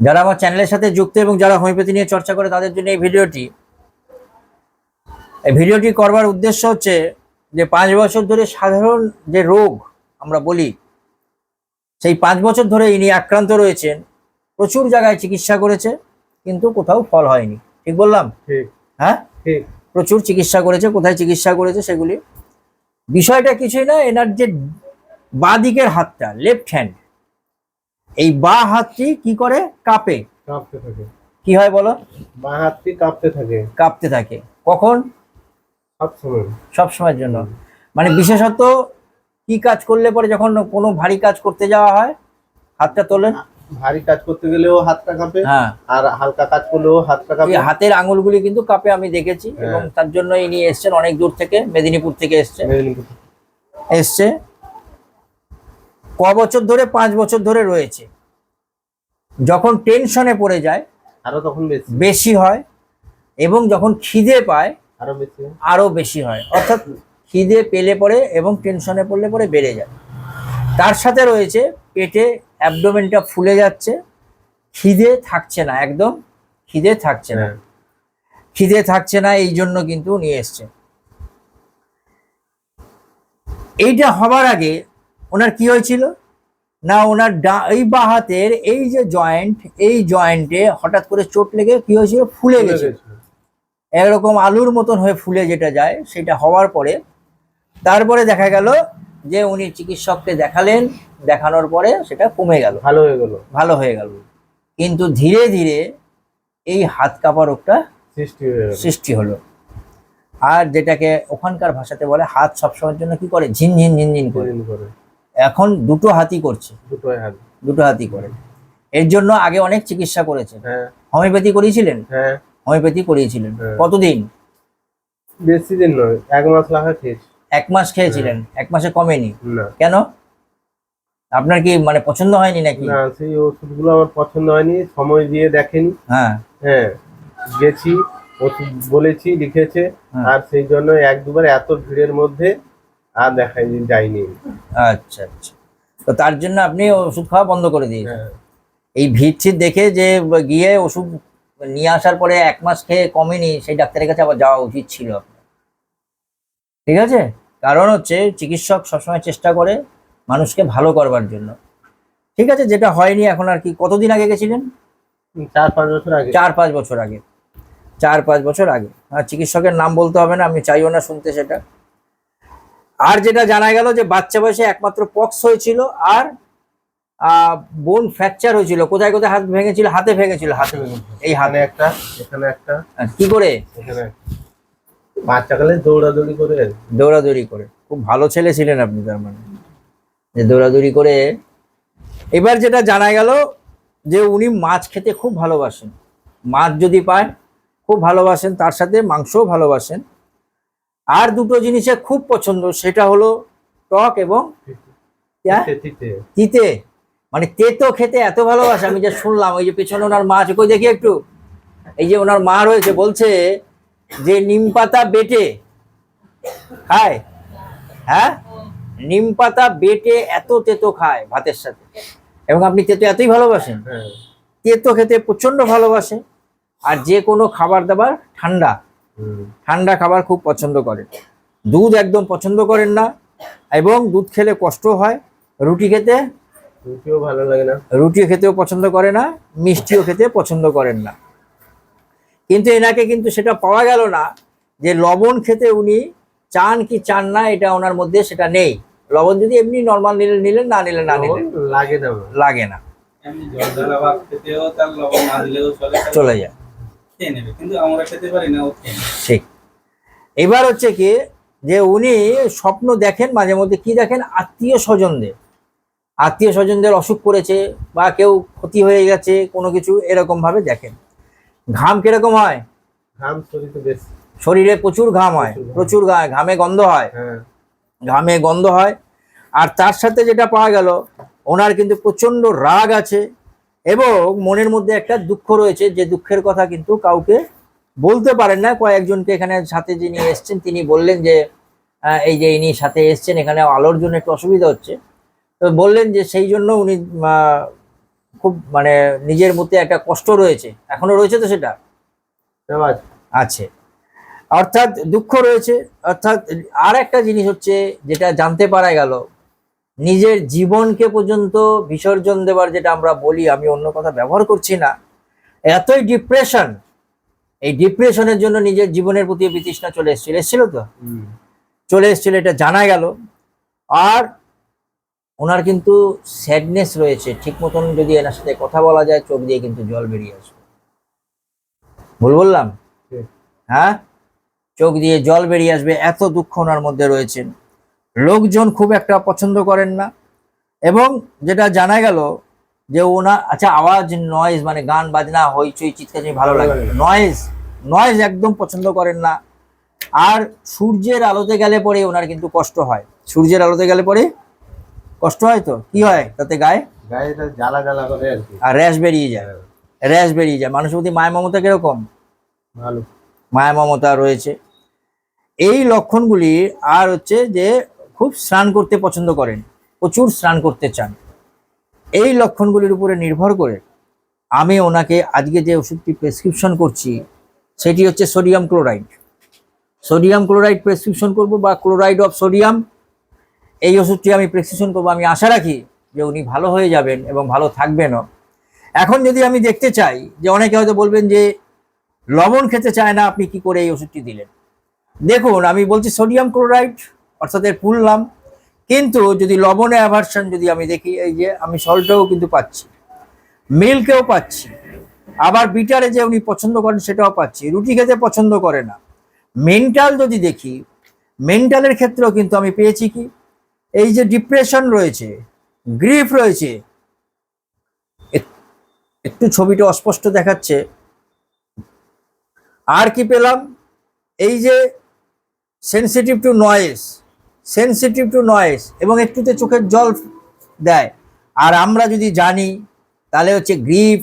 যারা আমার চ্যানেলের সাথে যুক্ত এবং যারা হোমিওপ্যাথি নিয়ে চর্চা করে তাদের জন্য এই ভিডিওটি এই ভিডিওটি করবার উদ্দেশ্য হচ্ছে যে পাঁচ বছর ধরে সাধারণ যে রোগ আমরা বলি সেই পাঁচ বছর ধরে ইনি আক্রান্ত রয়েছেন প্রচুর জায়গায় চিকিৎসা করেছে কিন্তু কোথাও ফল হয়নি। ঠিক বললাম? হ্যাঁ? ঠিক। প্রচুর চিকিৎসা করেছে কোথায় চিকিৎসা করেছে সেগুলি। বিষয়টা কিছুই না এনার যে বাঁ দিকের হাতটা লেফট হ্যান্ড এই বা হাতটি কি করে? কাঁপে। কাঁপতে থাকে। কি হয় বলো? বাঁ হাতটি কাঁপতে থাকে। কাঁপতে থাকে। কখন? সব সময়ের জন্য। মানে বিশেষত কি কাজ করলে পরে যখন কোনো ভারী কাজ করতে যাওয়া হয়? হাতটা তোলেন। ভারী কাজ করতে গেলেও হাতটা কাঁপে। হ্যাঁ। আর হালকা কাজ করলেও হাতটা কাঁপে। হাতের আঙুলগুলি কিন্তু কাঁপে আমি দেখেছি। হ্যাঁ। এবং তার জন্য ইনি এসছেন অনেক দূর থেকে মেদিনীপুর থেকে এসছে। এসছে। ক বছর ধরে পাঁচ বছর ধরে রয়েছে। যখন টেনশনে পড়ে যায় আরও তখন বেশি। হয় এবং যখন খিদে পায় আরও বেশি আরও বেশি হয়। অর্থাৎ খিদে পেলে পরে এবং টেনশনে পড়লে পরে বেড়ে যায়। তার সাথে রয়েছে পেটে অ্যাবডোমেনটা ফুলে যাচ্ছে খিদে থাকছে না একদম খিদে থাকছে না। হ্যাঁ। খিদে থাকছে না এই জন্য কিন্তু নিয়ে এসছে এইটা হবার আগে ওনার কি হয়েছিল? না ওনার ডা- এই বা হাতের এই যে জয়েন্ট এই জয়েন্টে হঠাৎ করে চোট লেগে কি হয়েছিল? ফুলে গেছে। একরকম আলুর মতন হয়ে ফুলে যেটা যায় সেটা হওয়ার পরে তারপরে দেখা গেল যে উনি চিকিৎসককে দেখালেন দেখানোর পরে সেটা কমে গেল। ভালো হয়ে গেল। ভালো হয়ে গেল। কিন্তু ধীরে ধীরে এই হাত কাঁপা রোগটা সৃষ্টি হলো। আর যেটাকে ওখানকার ভাষাতে বলে হাত সবসময়ের জন্য কি করে? ঝিনঝিন ঝিনঝিন করে। এখন দুটো হাতি করছে। দুটো হাত। করে। এর জন্য আগে অনেক চিকিৎসা করেছে হ্যাঁ। হোমিওপ্যাথি করিয়েছিলেন? হ্যাঁ। হোমিওপ্যাথি করিয়েছিলেন। হ্যাঁ। কতদিন? বেশি দিন নয় এক মাস লাগা খেয়েছি। এক মাস খেয়েছিলেন? এক মাসে কমেনি? কেন? আপনার কি মানে পছন্দ হয়নি নাকি? না সেই ওষুধগুলো আমার পছন্দ হয়নি সময় দিয়ে দেখেনি। হ্যাঁ। হ্যাঁ গেছি ওষুধ বলেছি লিখেছে। হ্যাঁ। আর সেই জন্য এক দুবার এত ভিড়ের মধ্যে আর দেখাই যায়নি। আচ্ছা আচ্ছা। তো তার জন্য আপনি ওষুধ খাওয়া বন্ধ করে দিয়েছেন। হ্যাঁ। এই ভিড় ছিট দেখে যে গিয়ে ওষুধ নিয়ে আসার পরে এক মাস খেয়ে কমেনি সেই ডাক্তারের কাছে আবার যাওয়া উচিত ছিল। ঠিক আছে? কারণ হচ্ছে চিকিৎসক সবসময় চেষ্টা করে মানুষকে ভালো করবার জন্য। ঠিক আছে? যেটা হয়নি এখন আর কি কতদিন আগে গেছিলেন? চার পাঁচ বছর আগে। চার পাঁচ বছর আগে। চার পাঁচ বছর আগে। আর চিকিৎসকের নাম বলতে হবে না আমি চাইও না শুনতে সেটা। আর যেটা জানা গেল যে বাচ্চা বয়সে একমাত্র পক্স হয়েছিল আর বোন ফ্র্যাকচার হয়েছিল। কোথায় কোথায় হাত ভেঙেছিল? হাতে ভেঙেছিল হাতে এই হাতে। একটা এখানে একটা। কি করে? এখানে। বাচ্চাকালে দৌড়াদৌড়ি করে। দৌড়াদৌড়ি করে। খুব ভালো ছেলে ছিলেন আপনি তার মানে। যে দৌড়াদৌড়ি করে। এবার যেটা জানা গেল যে উনি মাছ খেতে খুব ভালোবাসেন। মাছ যদি পায় খুব ভালোবাসেন তার সাথে মাংসও ভালোবাসেন। আর দুটো জিনিসে খুব পছন্দ সেটা হলো টক এবং হ্যাঁ? তিতে মানে তেতো খেতে এত ভালোবাসে আমি যে শুনলাম ওই যে পেছনে ওনার মা আছে কই দেখি একটু। এই যে ওনার মা রয়েছে বলছে যে নিম পাতা বেটে খায়? হ্যাঁ? নিম পাতা বেটে এত তেতো খায় ভাতের সাথে। এবং আপনি তেতো এতই ভালোবাসেন। হ্যাঁ। তেতো খেতে প্রচণ্ড ভালোবাসে। আর যে কোনো খাবার দাবার ঠান্ডা। ঠান্ডা খাবার খুব পছন্দ করেন। দুধ একদম পছন্দ করেন না এবং দুধ খেলে কষ্ট হয় রুটি খেতে রুটিও ভালো লাগে না। রুটিও খেতেও পছন্দ করে না মিষ্টিও খেতে পছন্দ করেন না। কিন্তু এনাকে কিন্তু সেটা পাওয়া গেল না যে লবণ খেতে উনি চান কি চান না এটা ওনার মধ্যে সেটা নেই। লবণ যদি এমনি নর্মাল নিলেন নিলেন না নিলেন না নিলেন। লাগে না। লাগে না। এমনি জল ঢালা ভাত খেতেও তার লবণ না দিলেও চলে। চলে যায়। খেয়ে নেবে কিন্তু আমরা খেতে পারি না ও খেয়ে নেবে। ঠিক এবার হচ্ছে কি যে উনি স্বপ্ন দেখেন মাঝে মধ্যে কি দেখেন? আত্মীয় স্বজনদের। আত্মীয় স্বজনদের অসুখ করেছে বা কেউ ক্ষতি হয়ে গেছে কোনো কিছু এরকম ভাবে দেখেন। ঘাম কীরকম হয়? ঘাম শরীরে প্রচুর ঘাম হয় প্রচুর ঘাম। ঘামে গন্ধ হয়। হ্যাঁ। ঘামে গন্ধ হয়। আর তার সাথে যেটা পাওয়া গেল ওনার কিন্তু প্রচণ্ড রাগ আছে। এবং মনের মধ্যে একটা দুঃখ রয়েছে, যে দুঃখের কথা কিন্তু কাউকে বলতে পারেন না। কয়েকজনকে এখানে সাথে যিনি এসছেন, তিনি বললেন যে এই যে ইনি সাথে এসছেন, এখানে আলোর জন্য একটু অসুবিধা হচ্ছে। তো বললেন যে সেই জন্য উনি খুব মানে নিজের মধ্যে একটা কষ্ট রয়েছে। এখনও রয়েছে তো সেটা। আছে। অর্থাৎ দুঃখ রয়েছে। অর্থাৎ আর একটা জিনিস হচ্ছে, যেটা জানতে পারা গেল নিজের জীবনকে পর্যন্ত বিসর্জন দেওয়ার যেটা আমরা বলি আমি অন্য কথা ব্যবহার করছি না। এতই ডিপ্রেশন এই ডিপ্রেশনের জন্য নিজের জীবনের প্রতি বিতৃষ্ণা চলে এসেছিল। এসেছিল তো? চলে এসেছিল এটা জানা গেল। আর ওনার কিন্তু স্যাডনেস রয়েছে। ঠিক মতন যদি এনার সাথে কথা বলা যায় চোখ দিয়ে কিন্তু জল বেরিয়ে আসবে। ভুল বললাম? হ্যাঁ? চোখ দিয়ে জল বেরিয়ে আসবে। এত দুঃখ ওনার মধ্যে রয়েছেন লোকজন খুব একটা পছন্দ করেন না। এবং যেটা জানা গেল যে ওনার আচ্ছা আওয়াজ নয়েজ মানে গান বাজনা হইচই চিৎকার ভালো লাগে নয়েজ নয়েজ একদম পছন্দ করেন না। আর সূর্যের আলোতে গেলে পরে ওনার কিন্তু কষ্ট হয়। সূর্যের আলোতে গেলে পরে কষ্ট হয় তো? কি হয় তাতে গায়ে? গায়ে জ্বালা জ্বালা করে আর আর র্যাশ বেরিয়ে যায়। র্যাশ বেরিয়ে যায়। মানুষের প্রতি মায়া মমতা কীরকম? ভালো। মায়া মমতা রয়েছে। এই লক্ষণগুলি আর হচ্ছে যে খুব স্নান করতে পছন্দ করেন, প্রচুর স্নান করতে চান। এই লক্ষণগুলির উপরে নির্ভর করে আমি ওনাকে আজকে যে ওষুধটি প্রেসক্রিপশন করছি, সেটি হচ্ছে sodium chloride sodium chloride prescription করব বা ক্লোরাইড অফ সোডিয়াম এই ওষুধটি আমি প্রেসক্রিপশন করব। আমি আশা রাখি যে উনি ভালো হয়ে যাবেন এবং ভালো থাকবেনও। এখন যদি আমি দেখতে চাই যে অনেকে হয়তো বলবেন যে, লবণ খেতে চায় না, আপনি কি করে এই ওষুধটি দিলেন? দেখুন, আমি বলছি সোডিয়াম ক্লোরাইড অর্থাৎ এর ফুল নাম। কিন্তু যদি লবণে অ্যাভার্সন যদি আমি দেখি, এই যে আমি সল্টও কিন্তু পাচ্ছি মিল্কেও পাচ্ছি, আবার বিটারে যে উনি পছন্দ করেন সেটাও পাচ্ছি, রুটি খেতে পছন্দ করে না। মেন্টাল যদি দেখি মেন্টালের ক্ষেত্রেও কিন্তু আমি পেয়েছি কি? এই যে ডিপ্রেশন রয়েছে গ্রিফ রয়েছে একটু ছবিটা অস্পষ্ট দেখাচ্ছে। আর কি পেলাম? এই যে sensitive to noise sensitive to noise এবং একটুতে চোখের জল দেয়। আর আমরা যদি জানি, তাহলে হচ্ছে গ্রিফ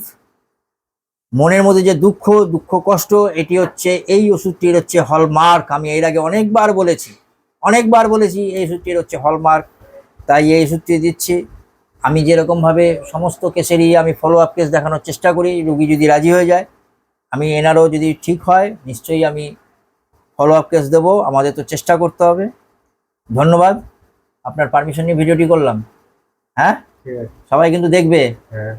মনের মধ্যে যে দুঃখ দুঃখ, কষ্ট, এটি হচ্ছে, এই ওষুধটির হচ্ছে হলমার্ক আমি এর আগে অনেকবার বলেছি অনেকবার বলেছি, এই ওষুধটির হচ্ছে হলমার্ক তাই এই ওষুধটি দিচ্ছি। আমি যেরকমভাবে সমস্ত কেসেরই আমি ফলো আপ কেস দেখানোর চেষ্টা করি, রুগী যদি রাজি হয়ে যায়, আমি এনারও যদি ঠিক হয়, নিশ্চয়ই আমি ফলো আপ কেস দেবো। আমাদের তো চেষ্টা করতে হবে। ধন্যবাদ। আপনার পারমিশন নিয়ে ভিডিওটি করলাম। হ্যাঁ? সবাই কিন্তু দেখবে। হ্যাঁ।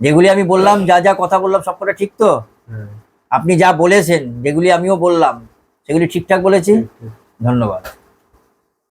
যেগুলি আমি বললাম যা যা কথা বললাম সব সবকটা ঠিক তো? হ্যাঁ। আপনি যা বলেছেন যেগুলি আমিও বললাম সেগুলি ঠিকঠাক বলেছি। ধন্যবাদ।